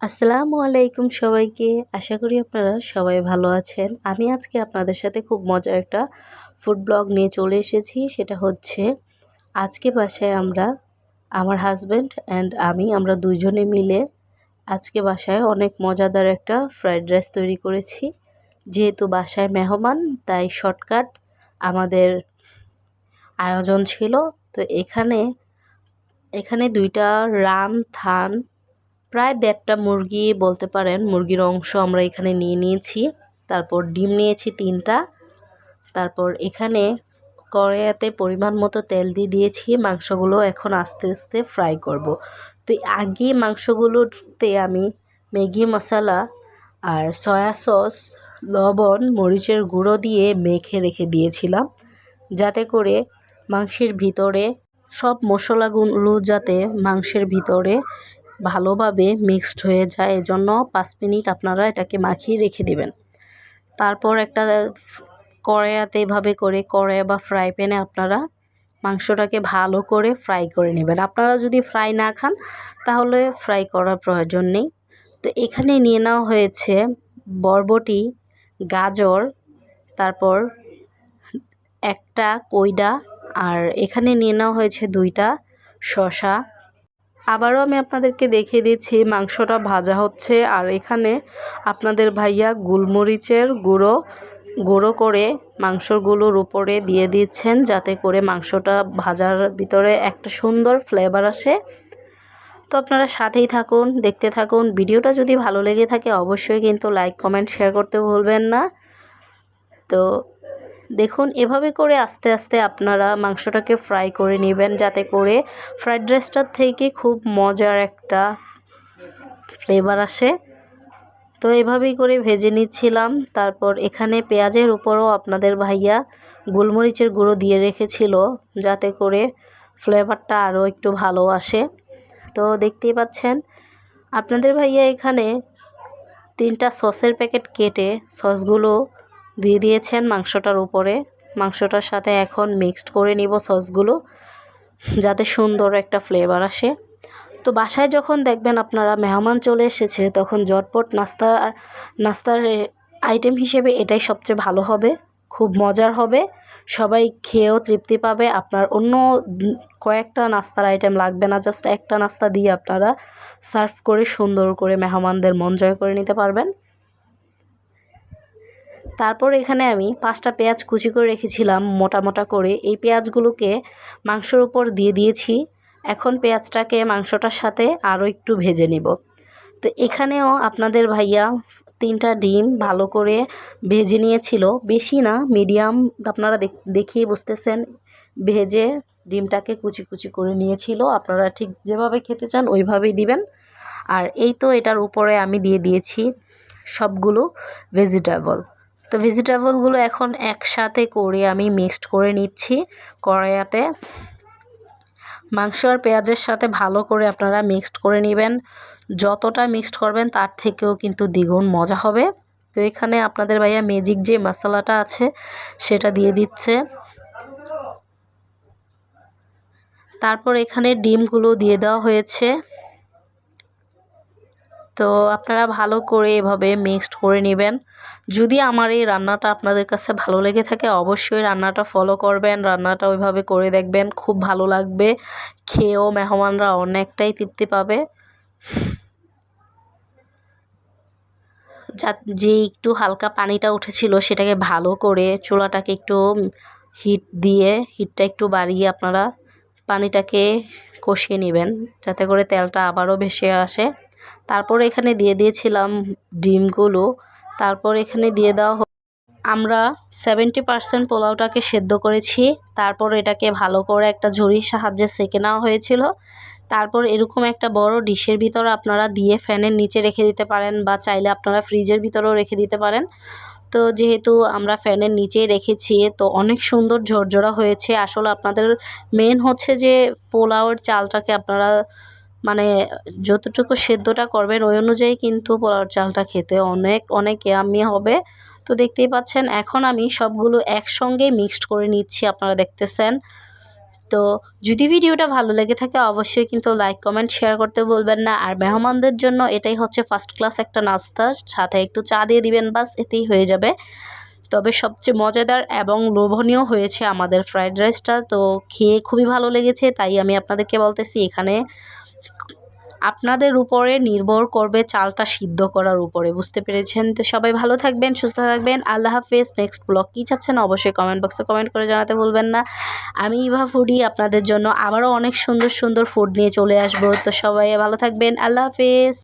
আসসালামু আলাইকুম সবাইকে। আশা করি আপনারা সবাই ভালো আছেন। আমি আজকে আপনাদের সাথে খুব মজার একটা ফুড ব্লগ নিয়ে চলে এসেছি। সেটা হচ্ছে, আজকে বাসায় আমরা, আমার হাজব্যান্ড অ্যান্ড আমি, আমরা দুজনে মিলে আজকে বাসায় অনেক মজাদার একটা ফ্রাইড রাইস তৈরি করেছি। যেহেতু বাসায় মেহমান, তাই শর্টকাট আমাদের আয়োজন ছিল। তো এখানে এখানে দুইটা রান, থান প্রায় দেড়টা মুরগি বলতে পারেন, মুরগির অংশ আমরা এখানে নিয়ে নিয়েছি। তারপর ডিম নিয়েছি তিনটা। তারপর এখানে কড়াইয়াতে পরিমাণ মতো তেল দিয়ে দিয়েছি, মাংসগুলো এখন আস্তে আস্তে ফ্রাই করব। তো আগে মাংসগুলোতে আমি ম্যাগি মশলা আর সয়া সস, লবণ, মরিচের গুঁড়ো দিয়ে মেখে রেখে দিয়েছিলাম। যাতে করে মাংসের ভিতরে সব মশলাগুলো যাতে মাংসের ভিতরে ভালোভাবে মিক্সড হয়ে যায়, এজন্য পাঁচ মিনিট আপনারা এটাকে মাখিয়ে রেখে দেবেন। তারপর একটা কড়াইয়াতে এভাবে করে কড়াই বা ফ্রাই প্যানে আপনারা মাংসটাকে ভালো করে ফ্রাই করে নেবেন। আপনারা যদি ফ্রাই না খান, তাহলে ফ্রাই করার প্রয়োজন নেই। তো এখানে নিয়ে নেওয়া হয়েছে বরবটি, গাজর, তারপর একটা কইডা, আর এখানে নিয়ে নেওয়া হয়েছে দুইটা শশা আবারও আমি আপনাদেরকে দেখিয়ে দিচ্ছি, মাংসটা ভাজা হচ্ছে। আর এখানে আপনাদের ভাইয়া গোলমরিচের গুঁড়ো গুঁড়ো করে মাংসগুলোর উপরে দিয়ে দিচ্ছেন, যাতে করে মাংসটা ভাজার ভিতরে একটা সুন্দর ফ্লেভার আসে। তো আপনারা সাথেই থাকুন, দেখতে থাকুন। ভিডিওটা যদি ভালো লেগে থাকে, অবশ্যই কিন্তু লাইক কমেন্ট শেয়ার করতে ভুলবেন না। তো দেখুন, এভাবে করে আস্তে আস্তে আপনারা মাংসটাকে ফ্রাই করে নেবেন যাতে করে ফ্রাইড রাইসটার থেকে খুব মজার একটা ফ্লেভার আসে। তো এভাবেই করে ভেজে নিচ্ছিলাম। তারপর এখানে পেঁয়াজের উপরও আপনাদের ভাইয়া গোলমরিচের গুঁড়ো দিয়ে রেখেছিল যাতে করে ফ্লেভারটা আরও একটু ভালো আসে। তো দেখতেই পাচ্ছেন, আপনাদের ভাইয়া এখানে তিনটা সসের প্যাকেট কেটে সসগুলো দিয়ে দিয়েছেন মাংসটার উপরে। মাংসটার সাথে এখন মিক্সড করে নিব সসগুলো, যাতে সুন্দর একটা ফ্লেভার আসে। তো বাসায় যখন দেখবেন আপনারা মেহমান চলে এসেছে, তখন জটপট নাস্তা, নাস্তার আইটেম হিসেবে এটাই সবচেয়ে ভালো হবে। খুব মজার হবে। সবাই খেয়েও তৃপ্তি পাবে। আপনার অন্য কয়েকটা নাস্তার আইটেম লাগবে না জাস্ট একটা নাস্তা দিয়ে আপনারা সার্ভ করে সুন্দর করে মেহমানদের মন জয় করে নিতে পারবেন। তারপর এখানে আমি পাঁচটা পেঁয়াজ কুচি করে রেখেছিলাম, মোটা মোটা করে। এই পেঁয়াজগুলোকে মাংসর উপর দিয়ে দিয়েছি। এখন পেঁয়াজটাকে মাংসটার সাথে আরও একটু ভেজে নিব। তো এখানেও আপনাদের ভাইয়া তিনটা ডিম ভালো করে ভেজে নিয়েছিল। বেশি না, মিডিয়াম, আপনারা দেখিয়ে বুঝতেছেন। ভেজে ডিমটাকে কুচি কুচি করে নিয়েছিল। আপনারা ঠিক যেভাবে খেতে চান ওইভাবেই দিবেন। আর এই তো এটার উপরে আমি দিয়ে দিয়েছি সবগুলো ভেজিটেবল। তো ভেজিটেবলগুলো এখন একসাথে করে আমি মিক্সড করে নিচ্ছি কড়াইয়াতে। মাংস আর পেঁয়াজের সাথে ভালো করে আপনারা মিক্সড করে নেবেন। যতটা মিক্সড করবেন তার থেকেও কিন্তু দ্বিগুণ মজা হবে। তো এখানে আপনাদের ভাইয়া ম্যাজিক যে মশলাটা আছে সেটা দিয়ে দিচ্ছে। তারপর এখানে ডিমগুলো দিয়ে দেওয়া হয়েছে। তো আপনারা ভালো করে এভাবে মিক্সড করে নেবেন। যদি আমার এই রান্নাটা আপনাদের কাছে ভালো লেগে থাকে, অবশ্যই রান্নাটা ফলো করবেন, রান্নাটা ওইভাবে করে দেখবেন, খুব ভালো লাগবে। খেয়েও মেহমানরা অনেকটাই তৃপ্তি পাবে। যা, যে একটু হালকা পানিটা উঠেছিল সেটাকে ভালো করে চোলাটাকে একটু হিট দিয়ে হিটটা একটু বাড়িয়ে আপনারা পানিটাকে কষিয়ে নেবেন, যাতে করে তেলটা আবারও ভেসে আসে। তারপর এখানে দিয়ে দিয়েছিলাম ডিমগুলো। তারপর এখানে দিয়ে দেওয়া আমরা সেভেন্টি পারসেন্ট পোলাওটাকে সেদ্ধ করেছি। তারপর এটাকে ভালো করে একটা ঝুড়ির সাহায্যে সেঁকে নেওয়া হয়েছিল। তারপর এরকম একটা বড় ডিশের ভিতরে আপনারা দিয়ে ফ্যানের নিচে রেখে দিতে পারেন বা চাইলে আপনারা ফ্রিজের ভিতরেও রেখে দিতে পারেন। তো যেহেতু আমরা ফ্যানের নিচেই রেখেছি, তো অনেক সুন্দর ঝরঝরা হয়েছে। আসলে আপনাদের মেন হচ্ছে যে পোলাওয়ের চালটাকে আপনারা মানে যতটুকু সেদ্ধটা করবেন, ওই অনুযায়ী কিন্তু পোলাওর চালটা খেতে অনেক অনেক ইয়ামি হবে। তো দেখতেই পাচ্ছেন, এখন আমি সবগুলো একসঙ্গে মিক্সড করে নিচ্ছি, আপনারা দেখতেছেন। তো যদি ভিডিওটা ভালো লেগে থাকে, অবশ্যই কিন্তু লাইক কমেন্ট শেয়ার করতে বলবেন না। আর মেহমানদের জন্য এটাই হচ্ছে ফার্স্ট ক্লাস একটা নাস্তা, সাথে একটু চা দিয়ে দিবেন, বাস এতেই হয়ে যাবে। তবে সবচেয়ে মজাদার এবং লোভনীয় হয়েছে আমাদের ফ্রাইড রাইসটা তো খেয়ে খুবই ভালো লেগেছে, তাই আমি আপনাদেরকে বলতেছি, এখানে আপনাদের উপরে নির্ভর করবে চালটা সিদ্ধ করার উপরে, বুঝতে পেরেছেন? তো সবাই ভালো থাকবেন, সুস্থ থাকবেন, আল্লাহ হাফেজ। নেক্সট ব্লগ কী চাচ্ছেন অবশ্যই কমেন্ট বক্সে কমেন্ট করে জানাতে ভুলবেন না। আমি ইভা ফুডি, আপনাদের জন্য আবারও অনেক সুন্দর সুন্দর ফুড নিয়ে চলে আসব। তো সবাই ভালো থাকবেন, আল্লাহ হাফেজ।